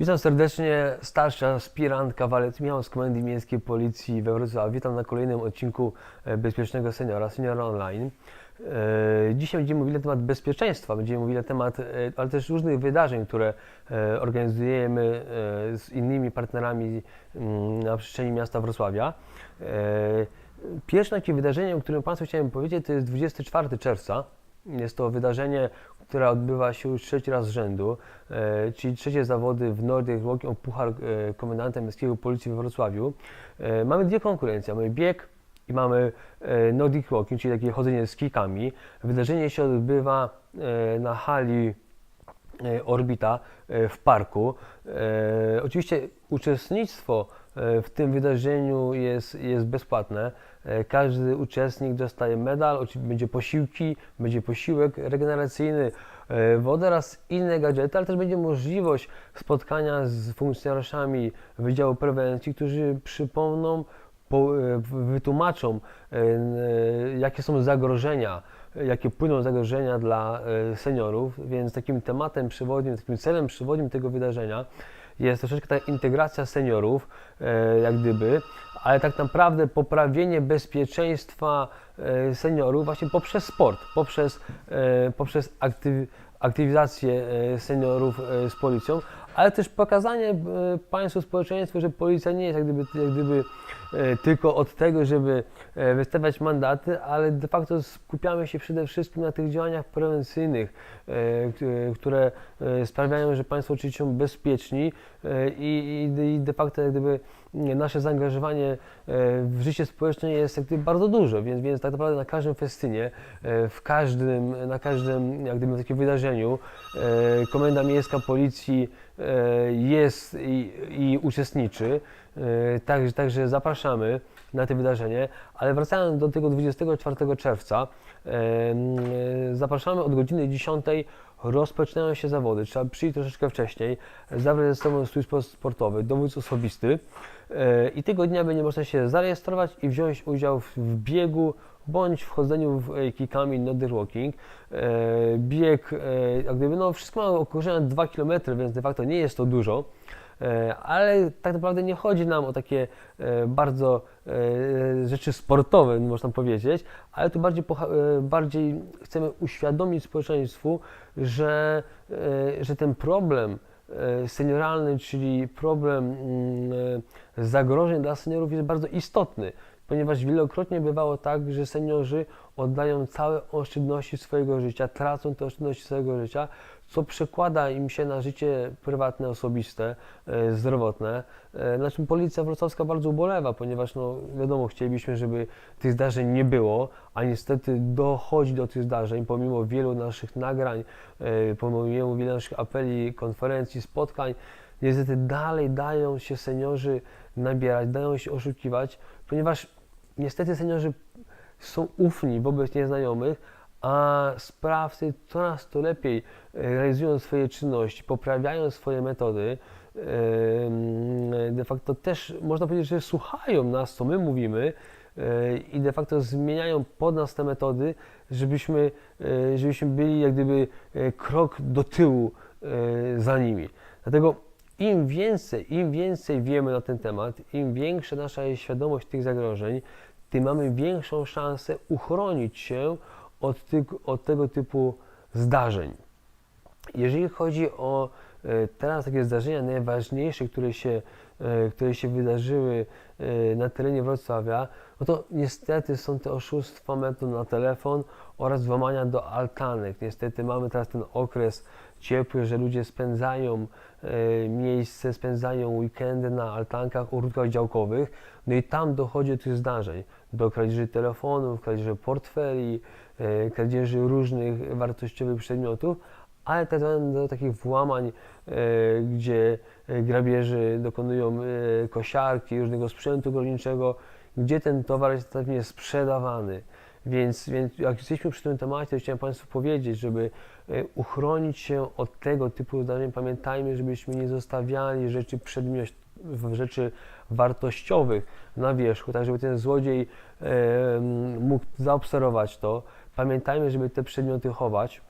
Witam serdecznie, starszy aspirant kawalet Michał z Komendy Miejskiej Policji we Wrocławiu. Witam na kolejnym odcinku e, Bezpiecznego Seniora, Seniora Online. E, Dzisiaj będziemy mówili na temat bezpieczeństwa, będziemy mówili na temat, e, ale też różnych wydarzeń, które organizujemy z innymi partnerami mm, na przestrzeni miasta Wrocławia. Pierwsze takie wydarzenie, o którym Państwu chciałem powiedzieć, to jest 24 czerwca. Jest to wydarzenie, które odbywa się już trzeci raz z rzędu, e, czyli trzecie zawody w Nordic Walking o Puchar e, Komendanta Miejskiego Policji we Wrocławiu. E, mamy dwie konkurencje, mamy bieg i mamy e, Nordic Walking, czyli takie chodzenie z kijkami. Wydarzenie się odbywa e, na hali e, Orbita e, w parku. E, Oczywiście uczestnictwo e, w tym wydarzeniu jest, jest bezpłatne. E, Każdy uczestnik dostaje medal, będzie posiłki, będzie posiłek regeneracyjny, e, woda oraz inne gadżety, ale też będzie możliwość spotkania z funkcjonariuszami Wydziału Prewencji, którzy przypomną, po, e, wytłumaczą, jakie są zagrożenia, jakie płyną zagrożenia dla seniorów, więc takim tematem przewodnim, takim celem przewodnim tego wydarzenia jest troszeczkę ta integracja seniorów, e, jak gdyby, ale tak naprawdę poprawienie bezpieczeństwa e, seniorów właśnie poprzez sport, poprzez, e, poprzez aktyw, aktywizację seniorów z policją, ale też pokazanie e, państwu, społeczeństwu, że policja nie jest jak gdyby, jak gdyby e, tylko od tego, żeby e, wystawiać mandaty, ale de facto skupiamy się przede wszystkim na tych działaniach prewencyjnych, które sprawiają, że państwo czują się bezpieczni i de facto jak gdyby nasze zaangażowanie e, w życie społeczne jest jak gdyby bardzo duże, więc, więc tak naprawdę na każdym festynie, e, w każdym, na każdym jak gdyby takim wydarzeniu e, Komenda Miejska Policji jest i, i uczestniczy, także, także zapraszamy na to wydarzenie, ale wracając do tego 24 czerwca, zapraszamy od godziny 10 rozpoczynają się zawody. Trzeba przyjść troszeczkę wcześniej, zabrać ze sobą swój sport sportowy, dowód osobisty e, i tego dnia będzie można się zarejestrować i wziąć udział w, biegu bądź w chodzeniu w e, kijkami Nordic Walking. E, bieg, jak gdyby, no wszystko ma około 2 km, więc de facto nie jest to dużo. E, Ale tak naprawdę nie chodzi nam o takie e, bardzo e, rzeczy sportowe, można powiedzieć, ale tu bardziej, bardziej chcemy uświadomić społeczeństwu, że, że ten problem senioralny, czyli problem mm, zagrożeń dla seniorów jest bardzo istotny, ponieważ wielokrotnie bywało tak, że seniorzy oddają całe oszczędności swojego życia, tracą te oszczędności swojego życia, co przekłada im się na życie prywatne, osobiste, e, zdrowotne. E, Na czym policja wrocławska bardzo ubolewa, ponieważ no, wiadomo, chcielibyśmy, żeby tych zdarzeń nie było, a niestety dochodzi do tych zdarzeń, pomimo wielu naszych nagrań, e, pomimo wielu naszych apeli, konferencji, spotkań, niestety dalej dają się seniorzy nabierać, dają się oszukiwać, ponieważ niestety seniorzy są ufni wobec nieznajomych, a sprawcy coraz to lepiej e, realizują swoje czynności, poprawiają swoje metody. De facto też można powiedzieć, że słuchają nas, co my mówimy e, i de facto zmieniają pod nas te metody, żebyśmy, e, żebyśmy byli jak gdyby krok do tyłu za nimi. Dlatego im więcej, im więcej wiemy na ten temat, im większa nasza świadomość tych zagrożeń, tym mamy większą szansę uchronić się od, tych, od tego typu zdarzeń. Jeżeli chodzi o e, teraz takie zdarzenia najważniejsze, które się, e, które się wydarzyły e, na terenie Wrocławia, no to niestety są te oszustwa metod na telefon oraz włamania do altanek. Niestety mamy teraz ten okres ciepły, że ludzie spędzają miejsce, spędzają weekendy na altankach, ogródkach działkowych, no i tam dochodzi do tych zdarzeń, do kradzieży telefonów, kradzieży portfeli, e, kradzieży różnych wartościowych przedmiotów, ale też do takich włamań, e, gdzie e, grabieży dokonują kosiarki, różnego sprzętu rolniczego, gdzie ten towar jest następnie sprzedawany. Więc, więc jak jesteśmy przy tym temacie, to chciałem Państwu powiedzieć, żeby uchronić się od tego typu zdarzeń, pamiętajmy, żebyśmy nie zostawiali rzeczy przedmiot, rzeczy wartościowych na wierzchu, tak żeby ten złodziej e, mógł zaobserwować to. Pamiętajmy, żeby te przedmioty chować.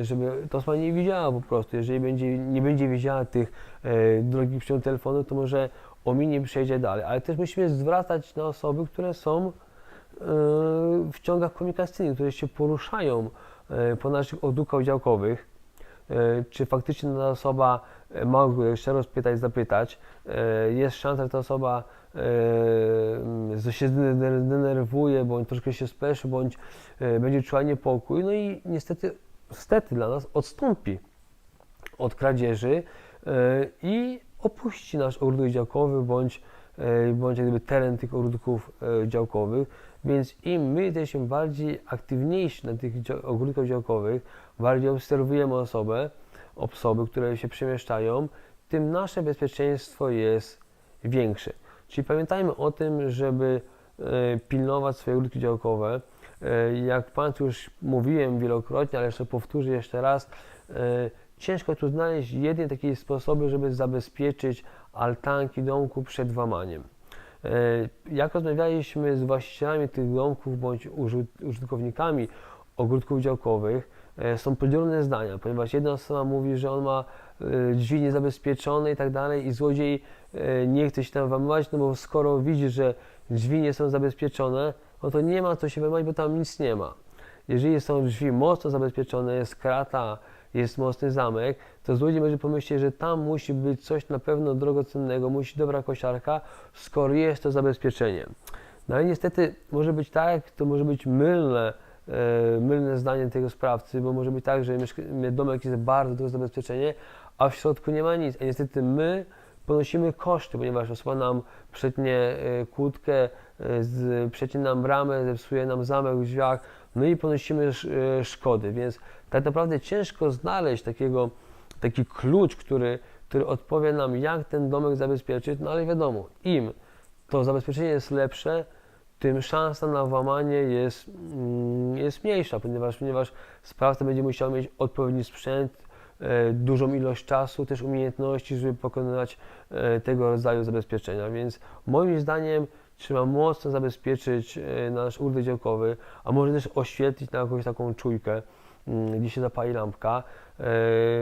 e, żeby ta osoba nie widziała po prostu. Jeżeli będzie, nie będzie widziała tych e, drogich przyciąg telefonu, to może ominie przejdzie dalej. Ale też musimy zwracać na osoby, które są e, w ciągach komunikacyjnych, które się poruszają e, po naszych odłukach działkowych. E, Czy faktycznie ta osoba e, ma jeszcze raz pytać, zapytać. E, Jest szansa, że ta osoba e, się zdener- zdenerwuje, bądź troszkę się spleszy, bądź będzie czuła niepokój. No i niestety, niestety dla nas odstąpi od kradzieży i opuści nasz ogródek działkowy bądź, bądź jak gdyby teren tych ogródków działkowych. Więc im my jesteśmy bardziej aktywniejsi na tych ogródkach działkowych, bardziej obserwujemy osobę, osoby, które się przemieszczają, tym nasze bezpieczeństwo jest większe. Czyli pamiętajmy o tym, żeby e, pilnować swoje ogródki działkowe. E, Jak Państwu już mówiłem wielokrotnie, ale jeszcze powtórzę jeszcze raz, e, ciężko tu znaleźć jedyne takie sposoby, żeby zabezpieczyć altanki domku przed włamaniem. Jak rozmawialiśmy z właścicielami tych domków bądź uży- użytkownikami ogródków działkowych, są podzielone zdania, ponieważ jedna osoba mówi, że on ma e, drzwi niezabezpieczone i tak dalej i złodziej e, nie chce się tam włamywać, no bo skoro widzi, że drzwi nie są zabezpieczone, no to nie ma co się włamywać, bo tam nic nie ma. Jeżeli są drzwi mocno zabezpieczone, jest krata, jest mocny zamek, to złodziej może pomyśleć, że tam musi być coś na pewno drogocennego, musi dobra kosiarka, skoro jest to zabezpieczenie. No ale niestety może być tak, to może być mylne, e, mylne zdanie tego sprawcy, bo może być tak, że domek jest bardzo duże zabezpieczenie, a w środku nie ma nic. A niestety my ponosimy koszty, ponieważ osoba nam przetnie e, kłódkę, e, z, przecinie nam bramę, zepsuje nam zamek w drzwiach, no i ponosimy sz- e, szkody, więc tak naprawdę ciężko znaleźć takiego, taki klucz, który, który odpowie nam, jak ten domek zabezpieczyć, no ale wiadomo, im to zabezpieczenie jest lepsze, tym szansa na włamanie jest, mm, jest mniejsza, ponieważ, ponieważ sprawca będzie musiał mieć odpowiedni sprzęt, e, dużą ilość czasu, też umiejętności, żeby pokonywać e, tego rodzaju zabezpieczenia. Więc moim zdaniem trzeba mocno zabezpieczyć e, nasz urdek działkowy, a może też oświetlić na jakąś taką czujkę, gdzie się zapali lampka. E,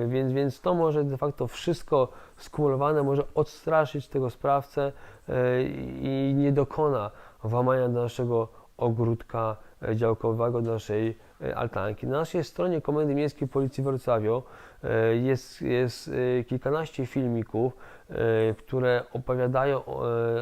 Więc, więc to może de facto wszystko skumulowane może odstraszyć tego sprawcę e, i nie dokona włamania do naszego ogródka e, działkowego, do naszej altanki. Na naszej stronie Komendy Miejskiej Policji w Wrocławiu e, jest, jest kilkanaście filmików, które opowiadają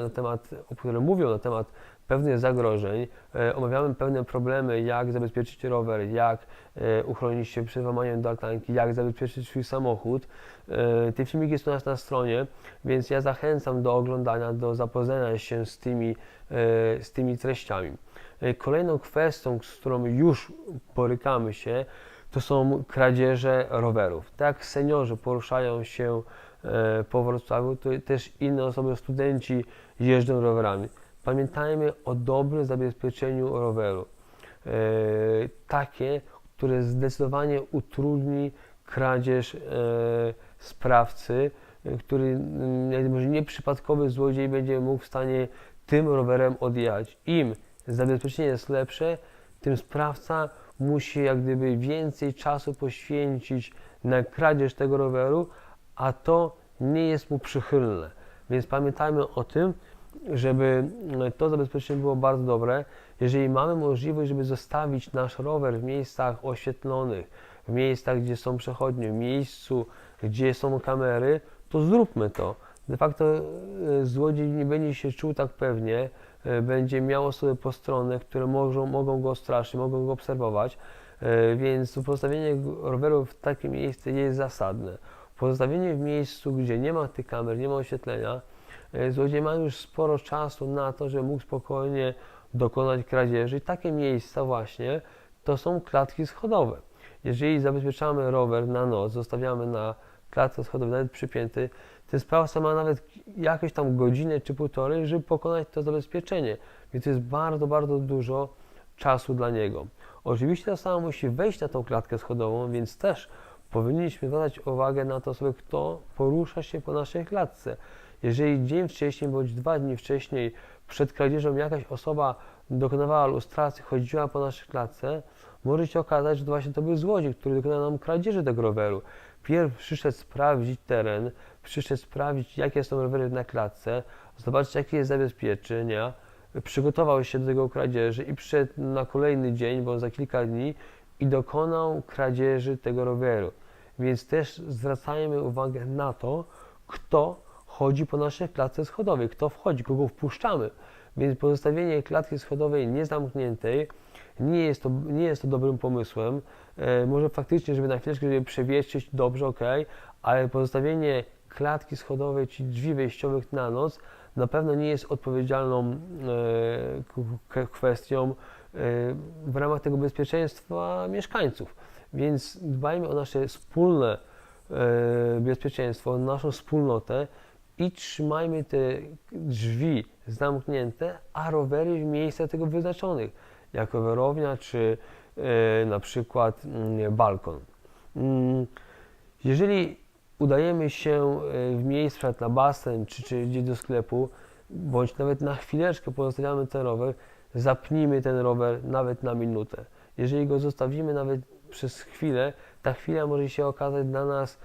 na temat, które mówią na temat pewnych zagrożeń, e, omawiamy pewne problemy, jak zabezpieczyć rower, jak e, uchronić się przed włamaniem do jak zabezpieczyć swój samochód. E, Te filmiki są u nas na stronie, więc ja zachęcam do oglądania, do zapoznania się z tymi, z tymi treściami. Kolejną kwestią, z którą już borykamy się, to są kradzieże rowerów. Tak seniorzy poruszają się po Wrocławiu, to też inne osoby, studenci jeżdżą rowerami. Pamiętajmy o dobrym zabezpieczeniu roweru. E, takie, które zdecydowanie utrudni kradzież e, sprawcy, e, który mm, może nieprzypadkowy złodziej będzie mógł w stanie tym rowerem odjechać. Im zabezpieczenie jest lepsze, tym sprawca musi jak gdyby więcej czasu poświęcić na kradzież tego roweru, a to nie jest mu przychylne. Więc pamiętajmy o tym, żeby mm, to zabezpieczenie było bardzo dobre. Jeżeli mamy możliwość, żeby zostawić nasz rower w miejscach oświetlonych, w miejscach, gdzie są przechodnie, w miejscu, gdzie są kamery, to zróbmy to. De facto e, złodziej nie będzie się czuł tak pewnie, e, będzie miał osoby postronne, które mogą, mogą go straszyć, mogą go obserwować, e, więc pozostawienie roweru w takie miejsce jest zasadne. Pozostawienie w miejscu, gdzie nie ma tych kamer, nie ma oświetlenia, złodziej ma już sporo czasu na to, żeby mógł spokojnie dokonać kradzieży. Takie miejsca właśnie to są klatki schodowe. Jeżeli zabezpieczamy rower na noc, zostawiamy na klatce schodowej, nawet przypięty, ten sprawca ma nawet jakieś tam godzinę czy półtorej, żeby pokonać to zabezpieczenie. Więc to jest bardzo, bardzo dużo czasu dla niego. Oczywiście ta osoba musi wejść na tą klatkę schodową, więc też powinniśmy zwracać uwagę na to sobie, kto porusza się po naszej klatce. Jeżeli dzień wcześniej bądź dwa dni wcześniej przed kradzieżą jakaś osoba dokonywała lustracji, chodziła po naszej klatce, może się okazać, że to właśnie to był złodziej, który dokonał nam kradzieży tego roweru. Pierw przyszedł sprawdzić teren, przyszedł sprawdzić, jakie są rowery na klatce, zobaczyć, jakie jest zabezpieczenia, przygotował się do tego kradzieży i przyszedł na kolejny dzień, bo za kilka dni i dokonał kradzieży tego roweru. Więc też zwracajmy uwagę na to, kto chodzi po naszej klatce schodowej, kto wchodzi, kogo wpuszczamy. Więc pozostawienie klatki schodowej niezamkniętej nie jest to, nie jest to dobrym pomysłem. E, może faktycznie, żeby na chwileczkę żeby przewietrzyć, dobrze, ok, ale pozostawienie klatki schodowej czy drzwi wejściowych na noc na pewno nie jest odpowiedzialną e, kwestią e, w ramach tego bezpieczeństwa mieszkańców. Więc dbajmy o nasze wspólne e, bezpieczeństwo, naszą wspólnotę i trzymajmy te drzwi zamknięte, a rowery w miejscach tego wyznaczonych, jak rowerownia czy e, na przykład mm, balkon. Mm, Jeżeli udajemy się e, w miejsce na basen czy, czy gdzieś do sklepu, bądź nawet na chwileczkę pozostawiamy ten rower, zapnijmy ten rower nawet na minutę. Jeżeli go zostawimy nawet przez chwilę, ta chwila może się okazać dla nas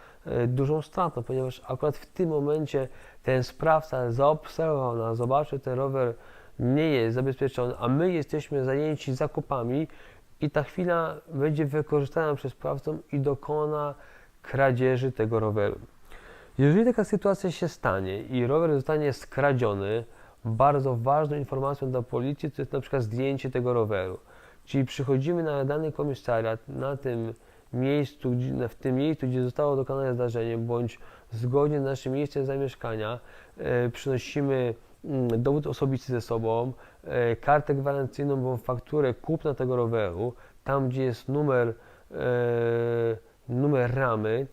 dużą stratą, ponieważ akurat w tym momencie ten sprawca zaobserwował nas, zobaczył, ten rower nie jest zabezpieczony, a my jesteśmy zajęci zakupami i ta chwila będzie wykorzystana przez sprawcę i dokona kradzieży tego roweru. Jeżeli taka sytuacja się stanie i rower zostanie skradziony, bardzo ważną informacją dla policji to jest na przykład zdjęcie tego roweru. Czyli przychodzimy na dany komisariat na tym miejscu, w tym miejscu, gdzie zostało dokonane zdarzenie, bądź zgodnie z naszym miejscem zamieszkania, e, przynosimy mm, dowód osobisty ze sobą, e, kartę gwarancyjną bądź fakturę kupna tego roweru, tam gdzie jest numer, e, numer ramy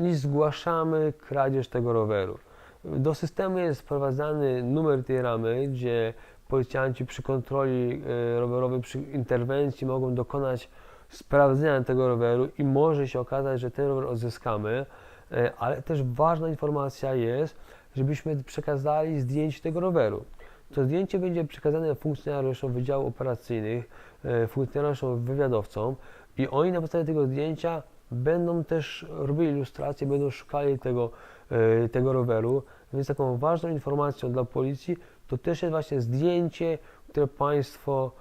i zgłaszamy kradzież tego roweru. Do systemu jest wprowadzany numer tej ramy, gdzie policjanci przy kontroli rowerowej, przy interwencji mogą dokonać sprawdzenia tego roweru i może się okazać, że ten rower odzyskamy, e, ale też ważna informacja jest, żebyśmy przekazali zdjęcie tego roweru. To zdjęcie będzie przekazane funkcjonariuszom wydziału operacyjnych, e, funkcjonariuszom wywiadowcom i oni na podstawie tego zdjęcia będą też robili ilustracje, będą szukali tego, e, tego roweru, więc taką ważną informacją dla policji to też jest właśnie zdjęcie, które Państwo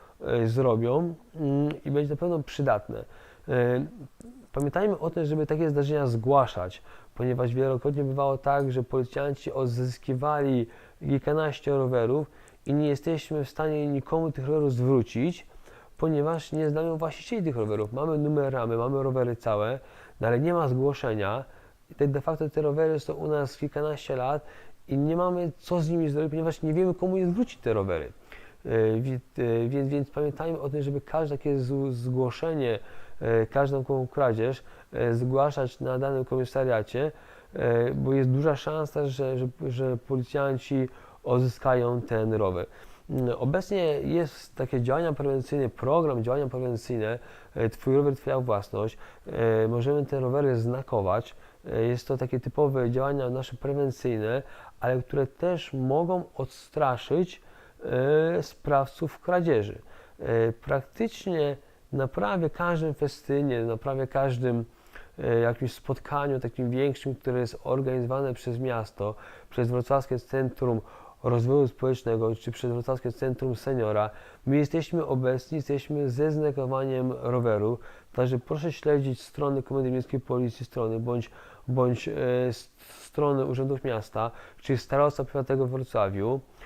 zrobią mm, i będzie na pewno przydatne. E, Pamiętajmy o tym, żeby takie zdarzenia zgłaszać, ponieważ wielokrotnie bywało tak, że policjanci odzyskiwali kilkanaście rowerów i nie jesteśmy w stanie nikomu tych rowerów zwrócić, ponieważ nie znamy właścicieli tych rowerów. Mamy numer ramy, mamy rowery całe, no ale nie ma zgłoszenia. I tak de facto te rowery są u nas kilkanaście lat i nie mamy co z nimi zrobić, ponieważ nie wiemy komu je zwrócić te rowery. E, e, Więc, więc pamiętajmy o tym, żeby każde takie zgłoszenie, e, każdą kradzież zgłaszać na danym komisariacie, bo jest duża szansa, że, że, że policjanci odzyskają ten rower. Mm, Obecnie jest takie działania prewencyjne, program działania prewencyjne, Twój rower, Twoja własność. Możemy te rowery znakować. Jest to takie typowe działania nasze prewencyjne, ale które też mogą odstraszyć sprawców kradzieży. E, Praktycznie na prawie każdym festynie, na prawie każdym e, jakimś spotkaniu takim większym, które jest organizowane przez miasto, przez Wrocławskie Centrum Rozwoju Społecznego czy przez Wrocławskie Centrum Seniora, my jesteśmy obecni, jesteśmy ze znakowaniem roweru, także proszę śledzić strony Komendy Miejskiej Policji, strony bądź, bądź e, strony Urzędów Miasta, czyli Starostwa Powiatowego w Wrocławiu e,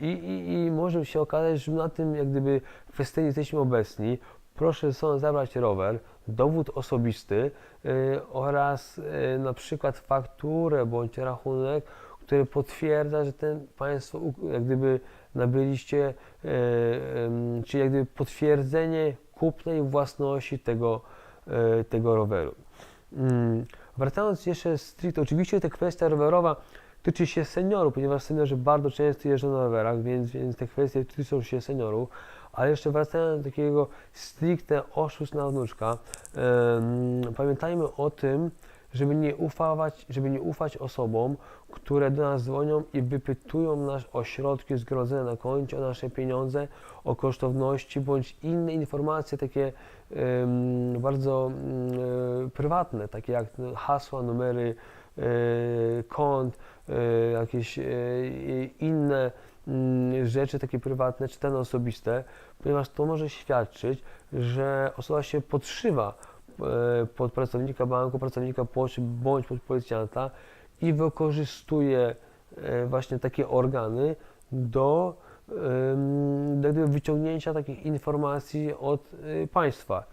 i, i, i może się okazać, że na tym jak gdyby festynie jesteśmy obecni, proszę zabrać rower, dowód osobisty e, oraz e, na przykład fakturę bądź rachunek, który potwierdza, że ten Państwo jak gdyby nabyliście, e, czyli jak gdyby potwierdzenie kupnej własności tego, e, tego roweru. Wracając jeszcze stricte, oczywiście ta kwestia rowerowa tyczy się seniorów, ponieważ seniorzy bardzo często jeżdżą na rowerach, więc, więc te kwestie tyczą się seniorów. Ale jeszcze wracając do takiego stricte oszustw na wnuczka, em, pamiętajmy o tym, żeby nie ufawać, żeby nie ufać osobom, które do nas dzwonią i wypytują nas o środki zgromadzone na koncie, o nasze pieniądze, o kosztowności bądź inne informacje takie bardzo mm, e, prywatne, takie jak no, hasła, numery e, kont, e, jakieś inne mm, rzeczy takie prywatne czy dane osobiste, ponieważ to może świadczyć, że osoba się podszywa pod pracownika banku, pracownika poczty bądź pod policjanta i wykorzystuje właśnie takie organy do, do wyciągnięcia takich informacji od e, państwa.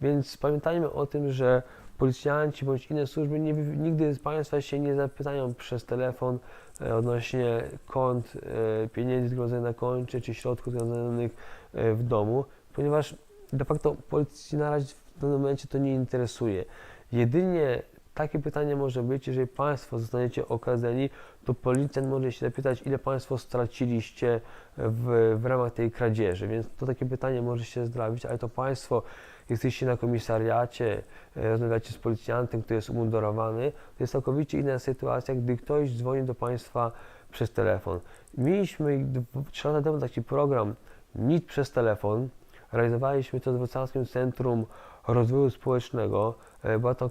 Więc pamiętajmy o tym, że policjanci bądź inne służby nie, nigdy z państwa się nie zapytają przez telefon e, odnośnie kont, e, pieniędzy zgromadzonych na koncie czy środków zgromadzonych w domu, ponieważ de facto policji na razie w tym momencie to nie interesuje. Jedynie takie pytanie może być, jeżeli Państwo zostaniecie okazani, to policjant może się zapytać, ile Państwo straciliście w, w ramach tej kradzieży. Więc to takie pytanie może się zdrawić, ale to Państwo jesteście na komisariacie, e, rozmawiacie z policjantem, który jest umundurowany, to jest całkowicie inna sytuacja, gdy ktoś dzwoni do Państwa przez telefon. Mieliśmy dw- trzy lata temu taki program NIT przez telefon. Realizowaliśmy to w Wrocławskim Centrum Rozwoju Społecznego. E, Była to,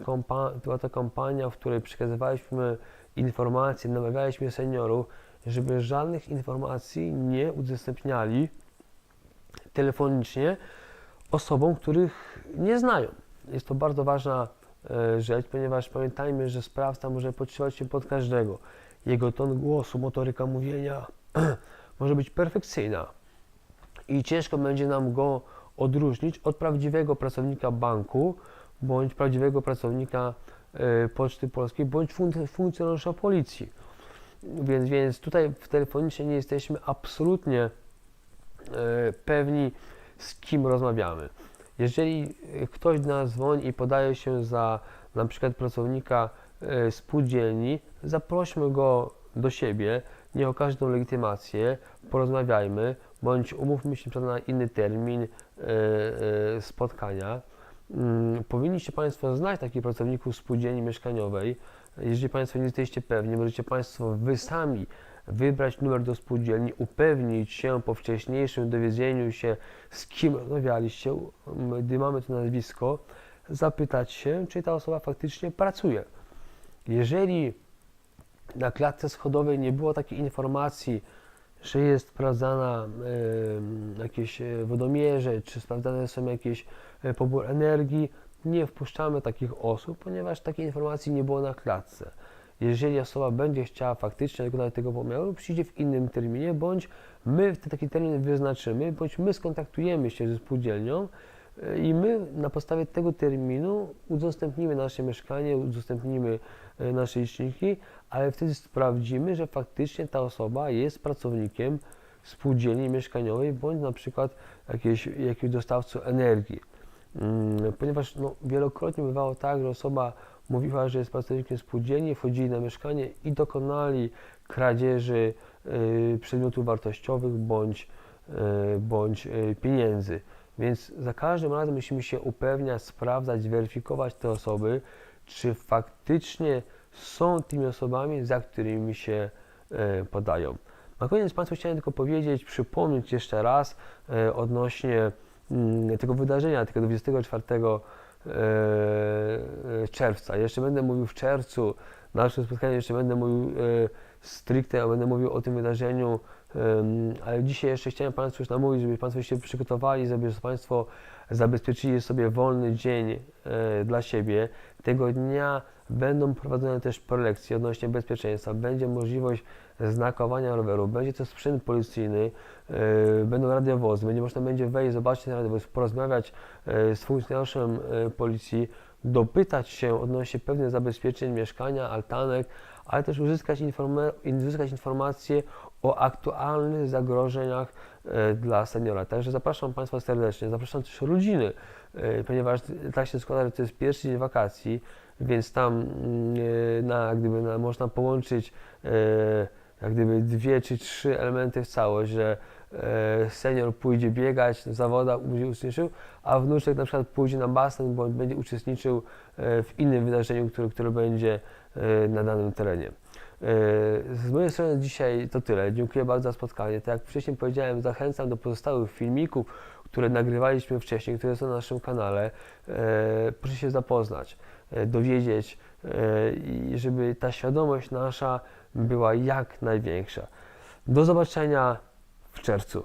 była to kampania, w której przekazywaliśmy informacje, namawialiśmy seniorów, żeby żadnych informacji nie udostępniali telefonicznie osobom, których nie znają. Jest to bardzo ważna e, rzecz, ponieważ pamiętajmy, że sprawca może podszywać się pod każdego. Jego ton głosu, motoryka mówienia może być perfekcyjna i ciężko będzie nam go odróżnić od prawdziwego pracownika banku bądź prawdziwego pracownika e, Poczty Polskiej bądź fun- funkcjonariusza policji. Więc, więc tutaj w telefonicznie nie jesteśmy absolutnie e, pewni, z kim rozmawiamy. Jeżeli e, ktoś do nas dzwoni i podaje się za na przykład pracownika spółdzielni, zaprośmy go do siebie, niech okaże tą legitymację, porozmawiajmy, bądź umówmy się na inny termin spotkania. Mm, Powinniście Państwo znać takich pracowników spółdzielni mieszkaniowej. Jeżeli Państwo nie jesteście pewni, możecie Państwo Wy sami wybrać numer do spółdzielni, upewnić się po wcześniejszym dowiedzeniu się, z kim rozmawialiście, gdy mamy to nazwisko, zapytać się, czy ta osoba faktycznie pracuje. Jeżeli na klatce schodowej nie było takiej informacji, że jest sprawdzana em, jakieś e, wodomierze, czy sprawdzane są jakieś pobór energii, nie wpuszczamy takich osób, ponieważ takiej informacji nie było na klatce. Jeżeli osoba będzie chciała faktycznie dokonać tego pomiaru, przyjdzie w innym terminie, bądź my taki termin wyznaczymy, bądź my skontaktujemy się ze spółdzielnią e, i my na podstawie tego terminu udostępnimy nasze mieszkanie, udostępnimy e, nasze liczniki, ale wtedy sprawdzimy, że faktycznie ta osoba jest pracownikiem spółdzielni mieszkaniowej bądź na przykład jakiegoś, jakiegoś dostawcy energii. Mm, Ponieważ no, wielokrotnie bywało tak, że osoba mówiła, że jest pracownikiem spółdzielni, wchodzili na mieszkanie i dokonali kradzieży y, przedmiotów wartościowych bądź, y, bądź y, pieniędzy. Więc za każdym razem musimy się upewniać, sprawdzać, weryfikować te osoby, czy faktycznie są tymi osobami, za którymi się podają. Na koniec Państwu chciałem tylko powiedzieć, przypomnieć jeszcze raz odnośnie tego wydarzenia, tego 24 e, e, czerwca. Jeszcze będę mówił w czerwcu, na naszym spotkaniu jeszcze będę mówił e, stricte, będę mówił o tym wydarzeniu, ale dzisiaj jeszcze chciałem Państwu już namówić, żeby Państwo się przygotowali, żeby Państwo zabezpieczyli sobie wolny dzień e, dla siebie. Tego dnia będą prowadzone też prelekcje odnośnie bezpieczeństwa, będzie możliwość znakowania roweru, będzie to sprzęt policyjny, e, będą radiowozy, będzie można będzie wejść, zobaczyć ten radiowóz, porozmawiać e, z funkcjonariuszem e, policji, dopytać się odnośnie pewnych zabezpieczeń mieszkania, altanek, ale też uzyskać, informa- uzyskać informacje o aktualnych zagrożeniach e, dla seniora. Także zapraszam Państwa serdecznie, zapraszam też rodziny, e, ponieważ tak się składa, że to jest pierwszy dzień wakacji, więc tam mm, e, na, gdyby, na, można połączyć jak gdyby dwie czy trzy elementy w całość, że senior pójdzie biegać w zawodach, będzie uczestniczył, a wnuczek na przykład pójdzie na basen, bądź będzie uczestniczył w innym wydarzeniu, które, które będzie na danym terenie. E, Z mojej strony dzisiaj to tyle. Dziękuję bardzo za spotkanie. Tak jak wcześniej powiedziałem, zachęcam do pozostałych filmików, które nagrywaliśmy wcześniej, które są na naszym kanale. E, proszę się zapoznać, e, dowiedzieć i żeby ta świadomość nasza była jak największa. Do zobaczenia w czerwcu.